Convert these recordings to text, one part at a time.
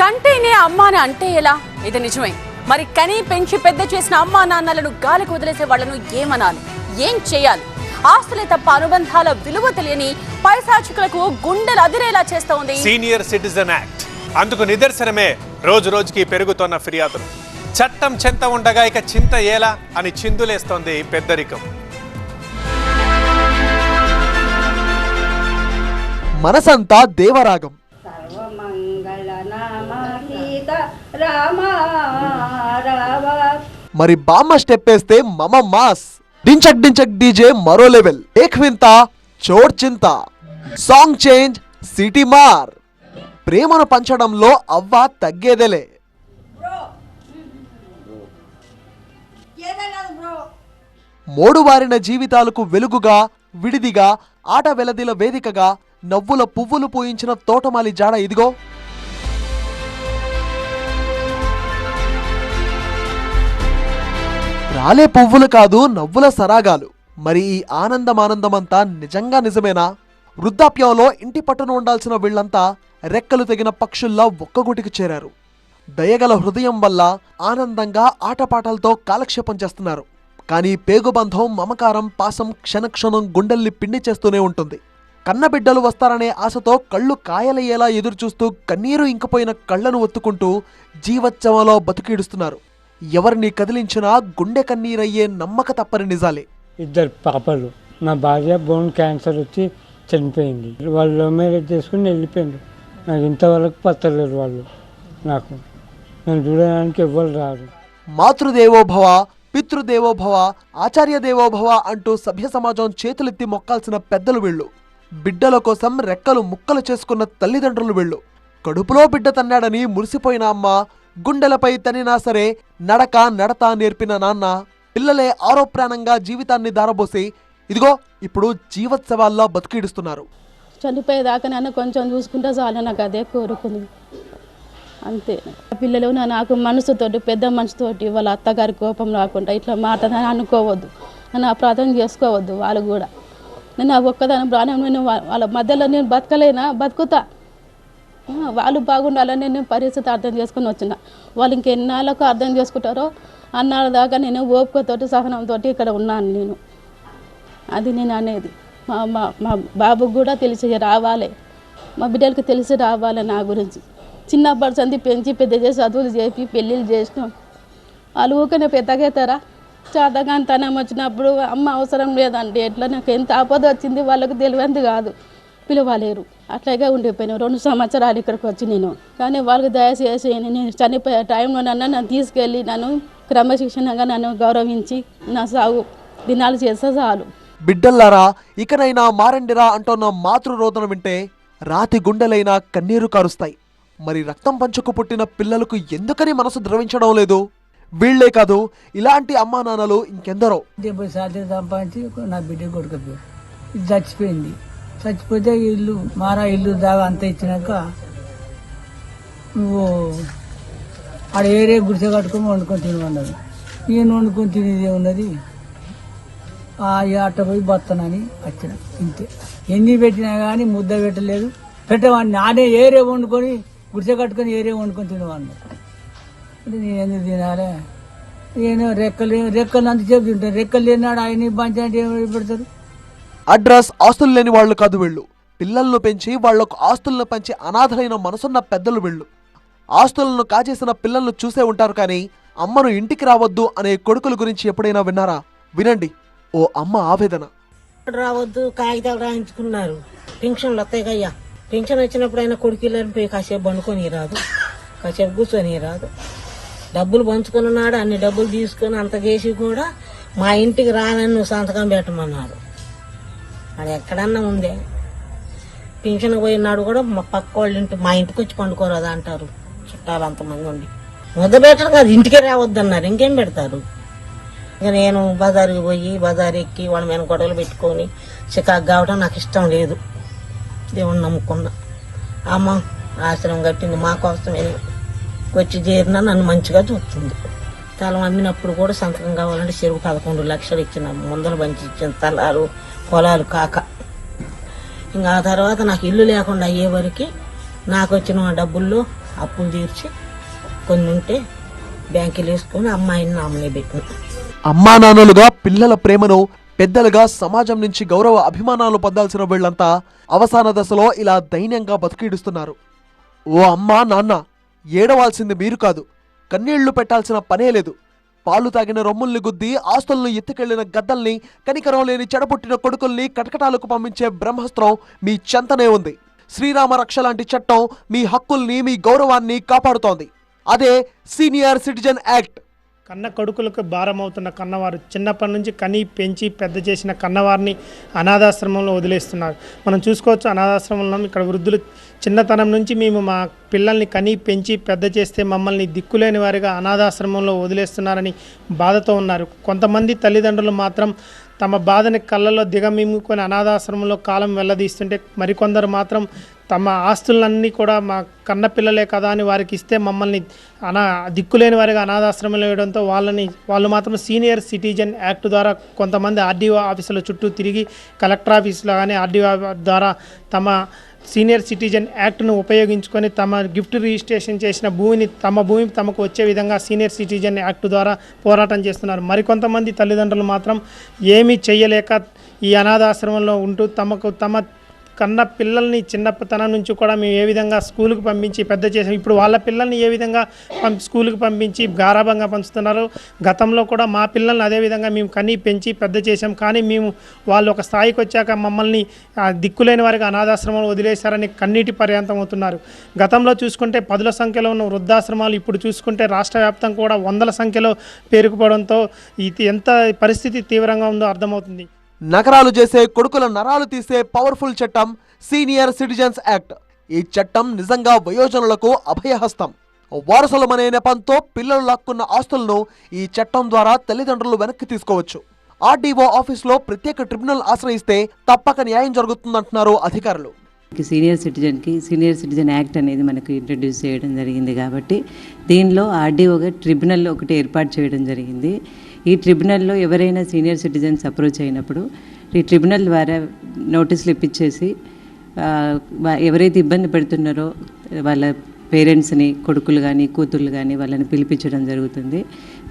కంటేనే అమ్మాని అంటే ఎలా? ఇది నిజమే. మరి కని పెంచి పెద్ద చేసిన అమ్మా నాన్నలను గాలికి వదిలేసే వాళ్ళను ఏమనాలి? ఏం చేయాలి? ఆస్తులే తప్ప అనుబంధాల విలువ తెలియని పైశాచికులకు గుండెలు అదిరేలా చేస్తోంది. సీనియర్ సిటిజన్ యాక్ట్ అందుకు నిదర్శనమే రోజు రోజుకి పెరుగుతోన్న ఫిర్యాదులు. చట్టం చెంత ఉండగా ఇక చింత ఏలా అని చిందులేస్తోంది పెద్దరికం. మనసంతా దేవరాగం. మరి బామ్మ స్టెప్ వేస్తే మమ మాస్. డించక్ డించక్ డీజే మరో లెవెల్. ఏక్ వింత చోట్ చింత. సాంగ్ చేంజ్ సిటీ మార్. ప్రేమను పంచడంలో అవ్వ తగ్గేదేలే. మోడు వారిన జీవితాలకు వెలుగుగా విడిదిగా ఆట వెలదిల వేదికగా నవ్వుల పువ్వులు పూయించిన తోటమాలి జాడ ఇదిగో. రాలే పువ్వులు కాదు నవ్వుల సరాగాలు. మరి ఈ ఆనందమానందమంతా నిజంగా నిజమేనా? వృద్ధాప్యంలో ఇంటి పట్టున ఉండాల్సిన వీళ్ళంతా రెక్కలు తెగిన పక్షుల్లా ఒక్కగూటికి చేరారు. దయగల హృదయం వల్ల ఆనందంగా ఆటపాటలతో కాలక్షేపం చేస్తున్నారు. కానీ పేగుబంధం మమకారం పాసం క్షణక్షణం గుండెల్ని పిండి చేస్తూనే ఉంటుంది. కన్నబిడ్డలు వస్తారనే ఆశతో కళ్ళు కాయలయ్యేలా ఎదురుచూస్తూ కన్నీరు ఇంకిపోయిన కళ్ళను ఒత్తుకుంటూ జీవోత్సవంలో బతికిడుస్తున్నారు. ఎవరిని కదిలించినా గుండె కన్నీరయ్యే నమ్మక తప్పని నిజాలే. ఇద్దరు పాపలు. నా భార్య బోన్ క్యాన్సర్ వచ్చి చనిపోయింది. వాళ్ళు లవ్ మ్యారేజ్ చేసుకుని వెళ్ళిపోయిండు నాకు ఇంతవరకు పత్తలేరు వాళ్ళు. నాకు నన్ను చూడడానికి ఎవ్వరు రారు. మాతృదేవోభవ పితృదేవోభవ ఆచార్య దేవోభవ అంటూ సభ్య సమాజం చేతులెత్తి మొక్కాల్సిన పెద్దలు వీళ్ళు. బిడ్డల కోసం రెక్కలు ముక్కలు చేసుకున్న తల్లిదండ్రులు వీళ్ళు. కడుపులో బిడ్డ తన్నాడని మురిసిపోయిన అమ్మ గుండెలపై తనినా సరే నడక నడత నేర్పిన నాన్న పిల్లలే ఆరోప్రాణంగా జీవితాన్ని దారబోసి ఇదిగో ఇప్పుడు జీవోత్సవాల్లో బతికిడుస్తున్నారు. చనిపోయేదాకా నన్ను కొంచెం చూసుకుంటే చాలు నాకు అదే కోరుకుంది. అంతే. పిల్లలు నాకు మనసుతోటి పెద్ద మనసుతోటి వాళ్ళ అత్తగారి కోపం రాకుండా ఇట్లా మాట అనుకోవద్దు. నన్ను అప్రాధం చేసుకోవద్దు వాళ్ళు కూడా. నేను ఆ ఒక్కదాని ప్రాణం నేను వాళ్ళ మధ్యలో నేను బతకలేనా? బతుకుతా. వాళ్ళు బాగుండాలని నేను పరిస్థితి అర్థం చేసుకుని వచ్చిన. వాళ్ళు ఇంకెన్నాళ్ళకు అర్థం చేసుకుంటారో అన్నాళ్ళ దాకా నేను ఓపికతోటి సహనంతో ఇక్కడ ఉన్నాను నేను. అది నేను అనేది. మా మా మా బాబుకు కూడా తెలిసి రావాలి. మా బిడ్డలకు తెలిసి రావాలి నా గురించి. చిన్నప్పటి సంది పెంచి పెద్ద చేసి చదువులు చేపి పెళ్ళిళ్ళు చేసినాం. వాళ్ళు ఊకనే పెద్దగవుతారా చేతగానితనం వచ్చినప్పుడు అమ్మ అవసరం లేదండి. ఎట్లా నాకు ఎంత ఆపద వచ్చింది వాళ్ళకు తెలియంది కాదు. పిలవలేరు. అట్లాగే ఉండిపోయినాను రెండు సంవత్సరాలు ఇక్కడికి వచ్చి నేను. కానీ వాళ్ళకి దయచేసి నేను చనిపోయే టైంలో నన్ను నన్ను తీసుకెళ్ళి నన్ను క్రమశిక్షణగా నన్ను గౌరవించి నా సాగు దినాలు చేస్తే చాలు. బిడ్డల్లారా ఇకనైనా మారండిరా అంటున్న మాతృరోదన వింటే రాతి గుండెలైనా కన్నీరు కారుస్తాయి. మరి రక్తం పంచుకు పుట్టిన పిల్లలకు ఎందుకని మనసు ద్రవించడం లేదు? వీళ్ళే కాదు ఇలాంటి అమ్మా నాన్నలు ఇంకెందరో డెబ్బై సంపాదించి నా బిడ్డ ఇది చచ్చిపోయింది. చచ్చిపోతే ఇల్లు మారా ఇల్లు దాగా అంత ఇచ్చినాక నువ్వు ఆడ ఏరే గుడిసె కట్టుకొని వండుకొని తినమన్నది. నేను వండుకొని తినేది ఉన్నది. ఆ అట్ట పోయి బతానని వచ్చిన. ఇంతే. ఎన్ని పెట్టినా కానీ ముద్ద పెట్టలేదు. పెట్టవాడిని నానే ఏరే వండుకొని గుడిసె కట్టుకొని ఏరే వండుకొని తినవాడిని. అంటే నేను ఎందుకు తినాలే? నేను రెక్కలు రెక్కలు అంతసేపు తింటాను రెక్కలు తిన్నాడు ఆయన పంచాయతీ ఏమి పెడతారు అడ్రస్ ఆస్తులు లేని వాళ్ళు కాదు వీళ్ళు. పిల్లలను పెంచి వాళ్ళకు ఆస్తులను పంచి అనాథలైన మనసున్న పెద్దలు వీళ్ళు. ఆస్తులను కాజేసిన పిల్లలను చూసే ఉంటారు కానీ అమ్మను ఇంటికి రావద్దు అనే కొడుకుల గురించి ఎప్పుడైనా విన్నారా? వినండి. ఓ అమ్మ ఆవేదన. రావద్దు కాగితాలు రాయించుకున్నారు. పెన్షన్లు వస్తాయి కయ్యా పెన్షన్ వచ్చినప్పుడు అయినా కొడుకులని పోయి కాసేపు పండుకొని రాదు. కాసేపు కూర్చొని రాదు. డబ్బులు పంచుకున్నాడు అన్ని డబ్బులు తీసుకొని అంత చేసి కూడా మా ఇంటికి రానని నువ్వు సంతకం పెట్టమన్నాడు. అది ఎక్కడన్నా ఉందే. పింఛన్ పోయినాడు కూడా మా పక్క వాళ్ళ ఇంటి మా ఇంటికి వచ్చి పండుకోరాదు అంటారు. చుట్టాలు అంతమంది ఉండి. ముద్ద పెట్టరు కాదు ఇంటికే రావద్దన్నారు. ఇంకేం పెడతారు? ఇంకా నేను బజారుకి పోయి బజార్ ఎక్కి వాళ్ళ మీద గొడవలు పెట్టుకొని చికాకు కావడం నాకు ఇష్టం లేదు. దేవుణ్ణి నమ్ముకున్నా. అమ్మ ఆశ్రమం కట్టింది మా కోసమే. వచ్చి చేరిన నన్ను మంచిగా చూస్తుంది. తలం అమ్మినప్పుడు కూడా సంతకం కావాలంటే చెరువు పదకొండు లక్షలు ఇచ్చిన ముందలు పంచి ఇచ్చిన తలాలు పొలాలు కాక. ఇంకా ఆ తర్వాత నాకు ఇల్లు లేకుండా అయ్యే వరకు నాకు వచ్చిన డబ్బుల్లో అప్పులు తీర్చి కొన్ని ఉంటే బ్యాంకులు వేసుకొని అమ్మాయిని నామనే పెట్టిన. అమ్మా నాన్నలుగా పిల్లల ప్రేమను పెద్దలుగా సమాజం నుంచి గౌరవ అభిమానాలు పొందాల్సిన వీళ్ళంతా అవసాన దశలో ఇలా దైన్యంగా బతికిడుస్తున్నారు. ఓ అమ్మా నాన్న ఏడవాల్సింది మీరు కాదు. కన్నీళ్ళు పెట్టాల్సిన పనే లేదు. పాలు తాగిన రొమ్ముల్ని గుద్ది ఆస్తులను ఎత్తుకెళ్ళిన గద్దల్ని కనికరం లేని చెడపుట్టిన కొడుకుల్ని కటకటాలకు పంపించే బ్రహ్మాస్త్రం మీ చెంతనే ఉంది. శ్రీరామ రక్ష లాంటి చట్టం మీ హక్కుల్ని మీ గౌరవాన్ని కాపాడుతోంది. అదే సీనియర్ సిటిజన్ యాక్ట్. కన్న కొడుకులకు భారం అవుతున్న కన్నవారు చిన్నప్పటి నుంచి కని పెంచి పెద్ద చేసిన కన్నవారిని అనాథాశ్రమంలో వదిలేస్తున్నారు. మనం చూసుకోవచ్చు అనాథాశ్రమంలో ఇక్కడ వృద్ధులు చిన్నతనం నుంచి మేము మా పిల్లల్ని కని పెంచి పెద్ద చేస్తే మమ్మల్ని దిక్కులేని వారిగా అనాథాశ్రమంలో వదిలేస్తున్నారని బాధతో ఉన్నారు. కొంతమంది తల్లిదండ్రులు మాత్రం తమ బాధని కళ్ళలో దిగమింగుకొని అనాథాశ్రమంలో కాలం వెళ్ళదీస్తుంటే మరికొందరు మాత్రం తమ ఆస్తులన్నీ కూడా మా కన్న పిల్లలే కదా అని వారికి ఇస్తే మమ్మల్ని అనా దిక్కులేని వారిగా అనాథాశ్రమంలో వేయడంతో వాళ్ళని వాళ్ళు మాత్రం సీనియర్ సిటిజన్ యాక్ట్ ద్వారా కొంతమంది ఆర్డీఓ ఆఫీసుల చుట్టూ తిరిగి కలెక్టర్ ఆఫీసులో కానీ ఆర్డీఓ ద్వారా తమ సీనియర్ సిటిజన్ యాక్ట్ను ఉపయోగించుకొని తమ గిఫ్ట్ రిజిస్ట్రేషన్ చేసిన భూమిని తమ భూమి తమకు వచ్చే విధంగా సీనియర్ సిటిజన్ యాక్ట్ ద్వారా పోరాటం చేస్తున్నారు. మరికొంతమంది తల్లిదండ్రులు మాత్రం ఏమీ చేయలేక ఈ అనాథాశ్రమంలో ఉంటూ తమకు తమ కన్న పిల్లల్ని చిన్నతనం నుంచి కూడా మేము ఏ విధంగా స్కూల్కి పంపించి పెద్ద చేసాం. ఇప్పుడు వాళ్ళ పిల్లల్ని ఏ విధంగా పంపి స్కూల్కి పంపించి గారాభంగా పంచుతున్నారు. గతంలో కూడా మా పిల్లల్ని అదే విధంగా మేము కని పెంచి పెద్ద చేసాం. కానీ మేము వాళ్ళు ఒక స్థాయికి వచ్చాక మమ్మల్ని దిక్కులేని వారికి అనాథాశ్రమాలు వదిలేశారని కన్నీటి పర్యాంతం అవుతున్నారు. గతంలో చూసుకుంటే పదుల సంఖ్యలో ఉన్న వృద్ధాశ్రమాలు ఇప్పుడు చూసుకుంటే రాష్ట్ర వ్యాప్తం కూడా వందల సంఖ్యలో పేరుకుపోవడంతో ఇది ఎంత పరిస్థితి తీవ్రంగా ఉందో అర్థమవుతుంది. నగరాలు చేసే కొడుకుల నరాలు తీసే పవర్ఫుల్ చట్టం సీనియర్ సిటిజన్స్ యాక్ట్ ఈ చట్టం నిజంగా వయోజనులకు అభయహస్తం. వారసులమనే నెపంతో పిల్లలు లాక్కున్న ఆస్తులను ఈ చట్టం ద్వారా తల్లిదండ్రులు వెనక్కి తీసుకోవచ్చు. ఆర్డీఓ ఆఫీస్లో ప్రత్యేక ట్రిబ్యునల్ ఆశ్రయిస్తే తప్పక న్యాయం జరుగుతుందంటున్నారు అధికారులు. సీనియర్ సిటిజన్కి సీనియర్ సిటిజన్ యాక్ట్ అనేది మనకు ఇంట్రడ్యూస్ చేయడం జరిగింది కాబట్టి దీనిలో ఆర్డీఓగా ట్రిబ్యునల్ ఒకటి ఏర్పాటు చేయడం జరిగింది. ఈ ట్రిబ్యునల్లో ఎవరైనా సీనియర్ సిటిజన్స్ అప్రోచ్ అయినప్పుడు ఈ ట్రిబ్యునల్ ద్వారా నోటీసులు ఇప్పించేసి ఎవరైతే ఇబ్బంది పెడుతున్నారో వాళ్ళ పేరెంట్స్ని కొడుకులు కానీ కూతుర్లు కానీ వాళ్ళని పిలిపించడం జరుగుతుంది.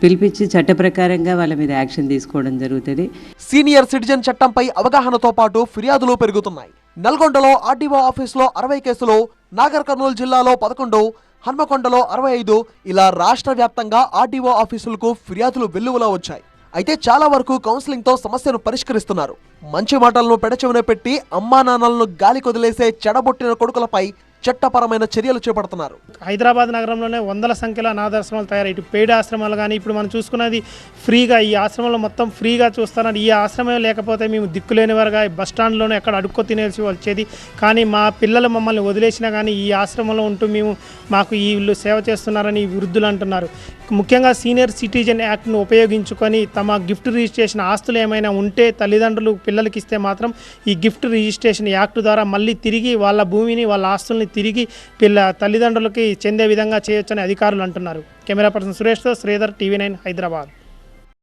పిలిపించి చట్ట ప్రకారంగా వాళ్ళ మీద యాక్షన్ తీసుకోవడం జరుగుతుంది. సీనియర్ సిటిజన్ చట్టంపై అవగాహనతో పాటు ఫిర్యాదులు పెరుగుతున్నాయి. నల్గొండలో ఆర్డీఓ ఆఫీసులో అరవై కేసులు నాగర్ కర్నూలు జిల్లాలో పదకొండు హన్మకొండలో అరవై ఐదు ఇలా రాష్ట్ర వ్యాప్తంగా ఆర్టీఓ ఆఫీసులకు ఫిర్యాదులు వెల్లువలో వచ్చాయి. అయితే చాలా వరకు కౌన్సిలింగ్తో సమస్యను పరిష్కరిస్తున్నారు. మంచి మాటలను పెడచెవిన పెట్టి అమ్మా నాన్నలను గాలి కొదిలేసే చెడబొట్టిన కొడుకులపై చట్టపరమైన చర్యలు చేపడుతున్నారు. హైదరాబాద్ నగరంలోనే వందల సంఖ్యలో అనాథాశ్రమాలు తయారై ఇటు పెయిడ్ ఆశ్రమాలు కానీ ఇప్పుడు మనం చూసుకున్నది ఫ్రీగా ఈ ఆశ్రమంలో మొత్తం ఫ్రీగా చూస్తున్నారు. ఈ ఆశ్రమం లేకపోతే మేము దిక్కులేని వారుగా బస్ స్టాండ్లోనే ఎక్కడ అడుక్కో తినేసి వచ్చేది. కానీ మా పిల్లలు మమ్మల్ని వదిలేసినా కానీ ఈ ఆశ్రమంలో ఉంటూ మేము మాకు ఈ వీళ్ళు సేవ చేస్తున్నారని వృద్ధులు అంటున్నారు. ముఖ్యంగా సీనియర్ సిటిజన్ యాక్ట్ను ఉపయోగించుకొని తమ గిఫ్ట్ రిజిస్ట్రేషన్ ఆస్తులు ఏమైనా ఉంటే తల్లిదండ్రులు పిల్లలకి ఇస్తే మాత్రం ఈ గిఫ్ట్ రిజిస్ట్రేషన్ యాక్ట్ ద్వారా మళ్ళీ తిరిగి వాళ్ళ భూమిని వాళ్ళ ఆస్తుల్ని తిరిగి పిల్ల తల్లిదండ్రులకి చెందే విధంగా చేయొచ్చని అధికారులు అంటున్నారు. కెమెరా పర్సన్ సురేష్తో శ్రీధర్ టీవీ నైన్ హైదరాబాద్.